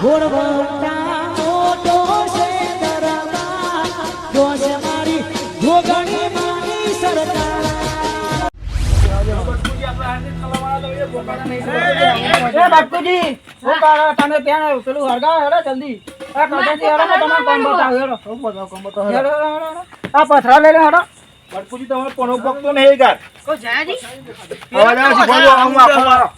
ઘોડવટા મોટો છે દરબાર જોશ મારી જોગણી માની સરકાર બાપુજી કરો તમે ત્યાં પેલું હેડો જલ્દી આ કોમ હેડો બટકુજી તમારે નહીં ગાર આખો મારો.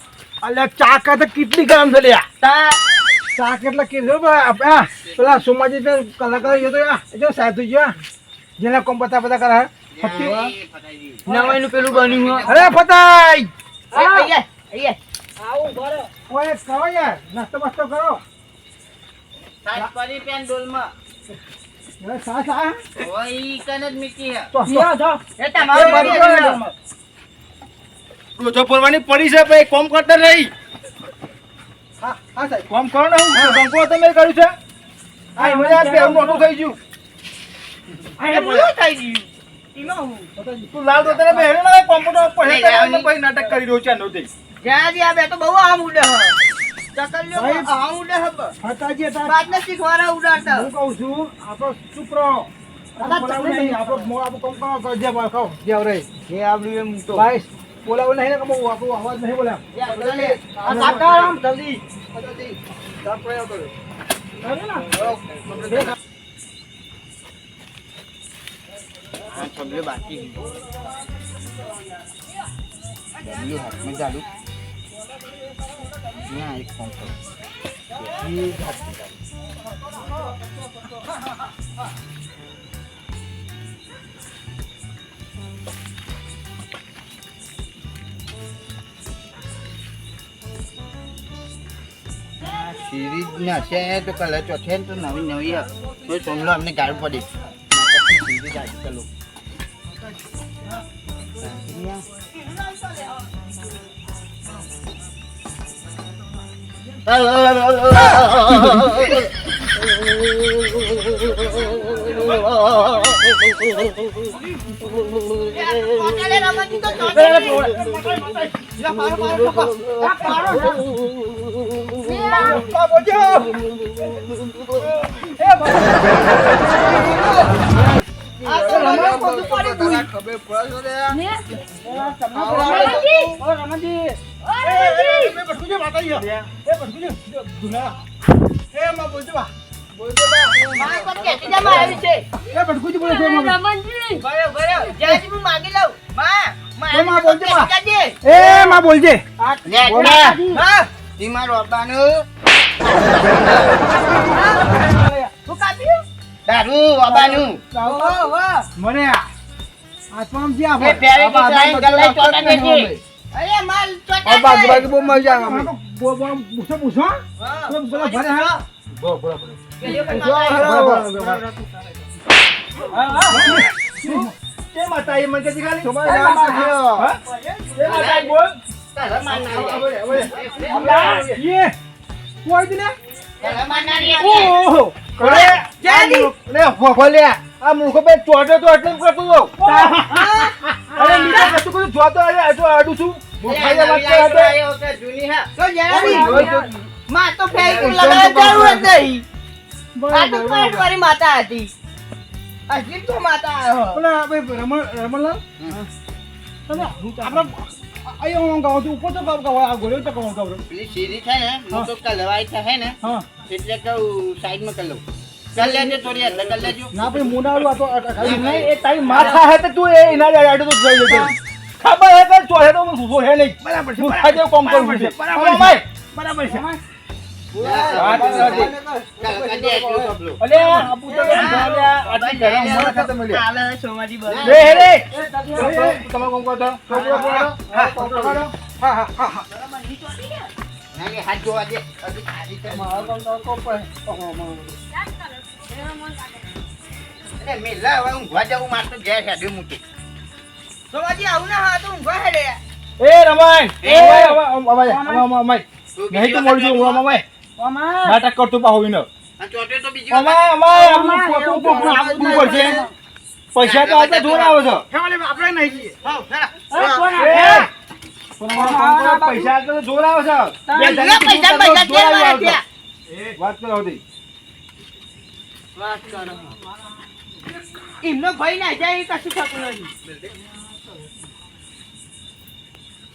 અલ્યા ચાકા તો કેટલી ગરમ છે લ્યા ચાક એટલે કીધું આપણે પેલા સુમાજી કલાકાર જો થઈ ગયો. જેને કોમ પતા પતા કરે. નવાઈનું પેલું બન્યું અરે ફતાઈ કરો યાર. નાસ્તો બાસ્તો કરો. પેન ડોલમાં. સા સા ઓય ઈ જ મીકી હે. તો તો. એ તમારું એ બરી બરી ગયો. ગયો. રોજો પરવાની પડી છે ભાઈ કોમ કરતા રહી હા હા સાહેબ કોમ કરો ને હું બંકો તમે કર્યું છે આ મજા આ બેરું મોટું થઈ ગયું એ મોટું થઈ ગયું. એમાં તું લાલ તો તને ના કોમ્પ્યુટર પર હેઠળ આવની. નાટક કરી રહ્યો છે આનો તે જ્યાં જી આ બે તો બહુ આમ ઉડે હે. ચકલ્યો આમ ઉડે હે બ. ફટાજી હતા બાદને શીખવાના ઉડાડતા. હું કહું છું આપણો ચૂપ રહો આપણો મો- આપણો કોમ કરો, જે આવડ્યું એમ તો. ભાઈ બોલાવું નહીં ને કે બહુ આપણો અવાજ નહીં બોલે. આ કાકા આમ જલ્દી. ગાળ સિરીજ કાકાને રમતની તો કલર. યા, પાડો, નવી. આ તો પડી ગયું. ખબર પડે છે છે. મારી માગી લઉં. માં, બોલજે. એ માં બોલજે લે, બોલે. લે. માં, ધીમા રોબાનું શું કાપ્યું? દારૂ વાહ. મને આ આત્મામાં જે એ આપણે પહેરેથી ટ્રાય ગલ્લે ચોટા દેજે. અરે, માલ ચોટા છે. બાજુ બહુ મજા આવે બો બો પૂછો પૂછો બોલો ભરે હા બોલો બોલો બોલો પેલીઓ પણ બોલો, માતા બોલો, આવે. બોલો. કે માતા એ મને કહેતી ખાલી બોલ માતા હતી હજી તો માતા ભાઈ રમણ રમણલાલ? તમે અહીંયા હું ગાઉં છું ઉપર તો ગાઉં ગાઉં આ ગોળ્યો તો ગાઉં ગાઉં પેલી સીરી છે ને હું તો કલવાઈ છે ને એટલે કહું સાઈડમાં કરી લઉં. ના ભાઈ મોઢાળું આ તો નહીં એ તારી માથા હે તો તું એ એના આડું તો જોઈ લેજો. ખબર હે કે ચોહે તો હું સૂસો હે નહીં. બરાબર છે બરાબર છે. બરાબર છે મેલા હવે ઊંઘવા જવું મારતો ઘેર હેડ્યું મૂકી સોમાજી આવું ના હા તો ઊંઘવા હેડે. એ રમાય. એ અમાય તું નહીં તો મોડી જો અમાય પાહું આ ચોટે તો આપવું પડશે. પૈસા તો આપણે જોર આવે? છે કરો, પૈસા તો જોર આવે છે. આવે કેમ આવશે. વાત કરો એમનો ભાઈ ના જાય કશું થતું નથી અરે પેલા તો કેટલા ને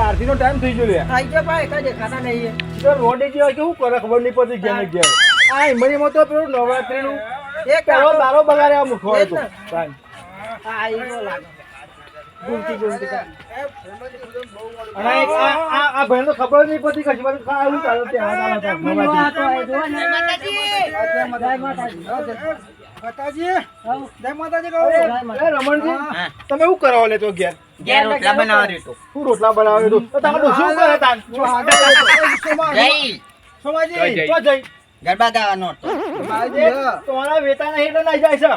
આરતી નો ટાઈમ થઈ ગયો આઈ ગયા ભાઈ કઈ દેખાતા નહીં તો રોડે જેવા કેવું કરે ખબર નહીં પડતી ગયા ને ગયા આ હિમરીમાં તો પેલું નવરાત્રી નું એક પેલો દારો બગાડે આ હતો આ ઈનો લાગે. ગુમતી ગુમતી. અને આ આ આ તો ખબર નહીં પડતી કશી બધું ચાલુ ત્યાં. માતાજી. માતાજી? જય માતાજી કહો. રમણજી તમે શું કરાવો લે તો ઘેર. ઘેર રોટલા બનાવવા દેતો. શું રોટલા બનાવે તો? તો તમે શું કરે તાન જઈ સોમાજી. તો જઈ ગરબા ગાવાનો હતો. તમારા વેતા નહીં ના જાય છે.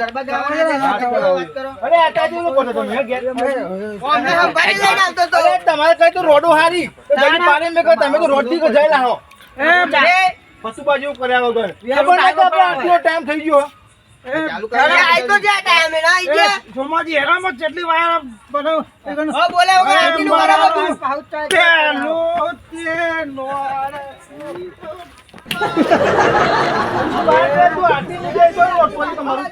ગરબા ગાવાના છે, વાત કરો. અરે આટાજી લોકો તો તમે તમારે કઈ તો રોડો હારી. પાણી મેં કહો તમે તો રોડથી જઈ લાવો એ, પશુ કર્યા વગર. ખબર નહીં કે આટલો ટાઈમ થઈ ગયો. તો બોલે હતું. તમારું.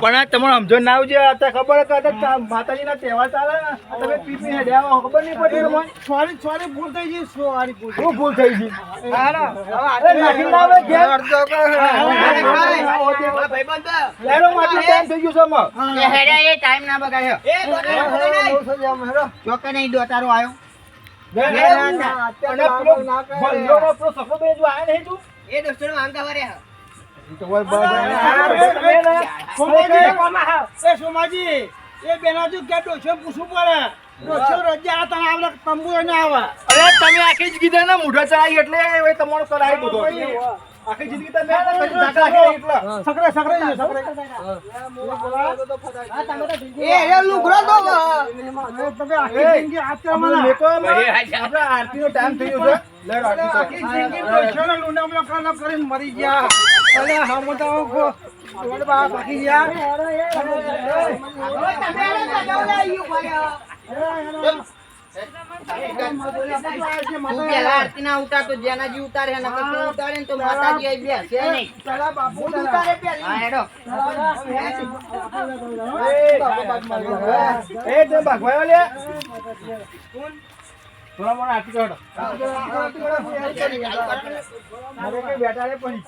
પણ આ તમને સમજો ના આવજે અત્યારે ખબર કે માતાજી ના તહેવાર ચાલે ને તમે પીપી પી દેવા ખબર નહીં પડી સોરી સોરી ભૂલ થઈ ગઈ સોરી ભૂલ શું ભૂલ થઈ ગઈ હાલો અરે નાખી ના આવે ઘેર. અરે, ભાઈ. આ ભાઈબંધ. લેરો માંથી ટાઈમ થઈ ગયો છે એ હેડે, ના બગાડ્યો. એ નહીં. ચોકે નહીં દોતારો આવ્યો. સોમાજી એ સોમાજી એ બેનાજુ કે ડોસો પૂછવું પડે. ડોસો રજા તને આવડે તંબુ ના આવે અરે તમે આખી જ કીધા ને મોઢા ચડાવી એટલે હવે તમારો કરાઈ બધો આખી જિંદગી તમે આ તો કદી ધાકા રાખી એટલે સકરે સકરે સકરે એ રે લુગડો તો તમે આખી જિંદગી હાથ કરવાના મેકોમાં આપણે આરતીનો ટાઈમ થઈ ગયો છે લે આરતી કરો. આખી જિંદગી ડોસોને લૂંડામણો ખાના કરીને મરી ગયા અરે હમ તો બા બાકી ગયા થોડા મને આરતી કરો રે પણ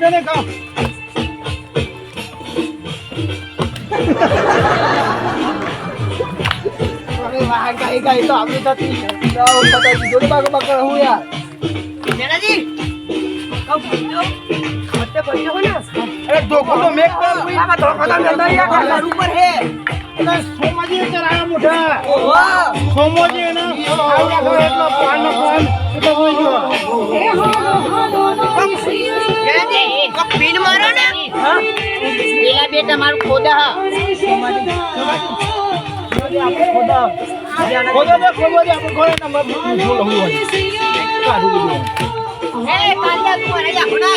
સાચે ને કહો. અરે વાહ ગાઈ ગાઈ તો આપણી થતી તો પતાઈ બાગ બાગ હું યાર. મેનાજી કહું પૈસો વચ્ચે પૈસો હોય ને. અરે ધોકો તો મેક પર કોઈ આમાં તો કદમ યાર ઘર ઉપર હે. એટલે સોમાજી ચરાયા મોઢા. ઓહો. સોમોજી એને આવડા ઘરે એટલો પાન નો પાન. મારો પેલા બે તમારું ખોદા ખોદા ખોદા ખોદા ખોદા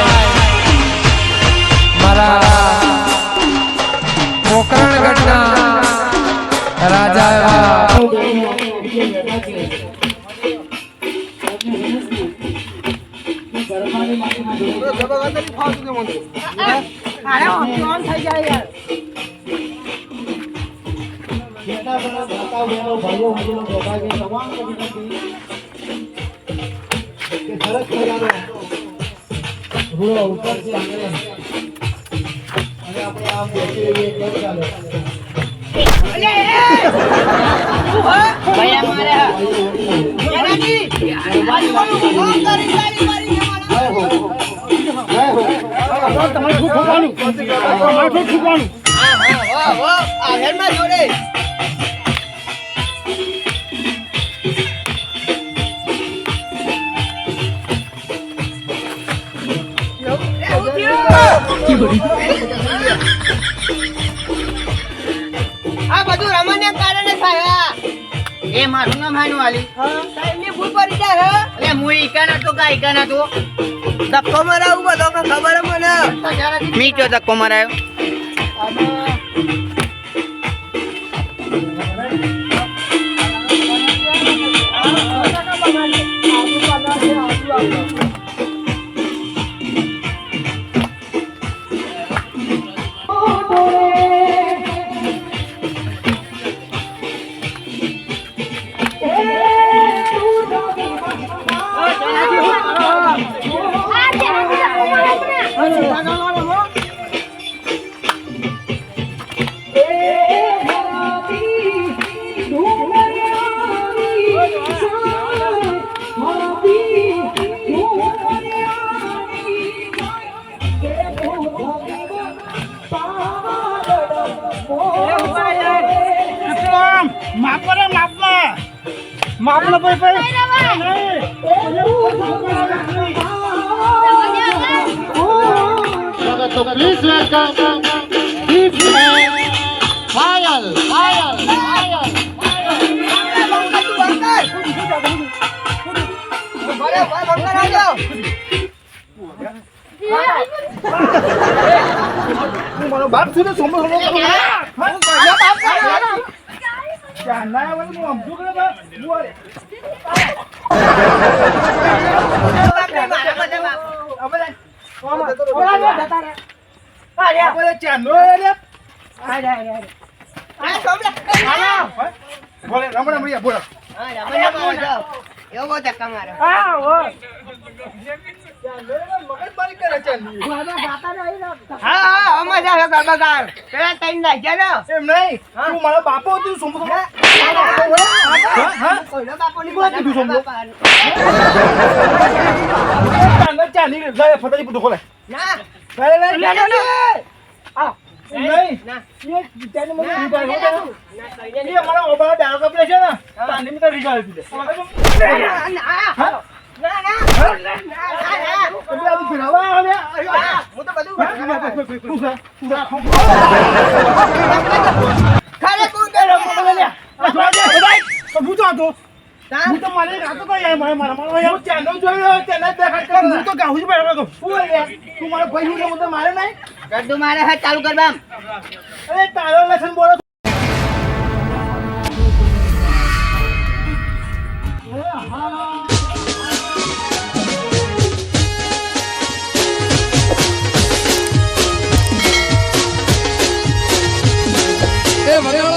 અરે ઓન થઈ જાય યાર. ભયા મારે મેનાજી વાલી વાલી ફોન કરી વાલી વાલી મારા તમારે શું ખોવાનું તમારે શું ખોવાનું હા આ બધું થાય એ મારું નામ હાનું વાલી સાહેબની ભૂલ પડી જાય હે? અરે હું ઈકાના તો કા ઈકાના તો? ધક્કો મરાવું બધો ખબર મને? મી તો ધક્કો મરાયો? આમ મારો બાપ છું ને સોમો સોમો કરું ના વાળું હું સમજુ કે બા બોલે ઓલા જતા રે આપણે ચાંદો રે બોલે રમણ મળ્યા બોલો. એવો ધક્કા મારો હા હા આમાં જાવ ગરબાગાર પેલા તૈન ને એમ નહીં તું મારો બાપો તું સોમો હા હા કોઈનો બાપો ની કોણ કીધું સમજો? ચાંદો ચાંદી રે જાય ફટાફટ બધું ખોલે ના અરે રે ના, ના, ના. નહીં ના એ વિચારને મને રીઝાય હો ના, એ અમારા ઓબાળા દાળ કપડે છે ને ચાંદીની તો રીઝાય હતી. ના ના હા? ના ના ના એટલે આ બધું ફેરવવા આવે. હું તો બધું શું છે? શું છે? ખરે તું આ જોવા દે. તો તો તો આ ચાલુ કર બામ અરે તારો લસણ બોલો María.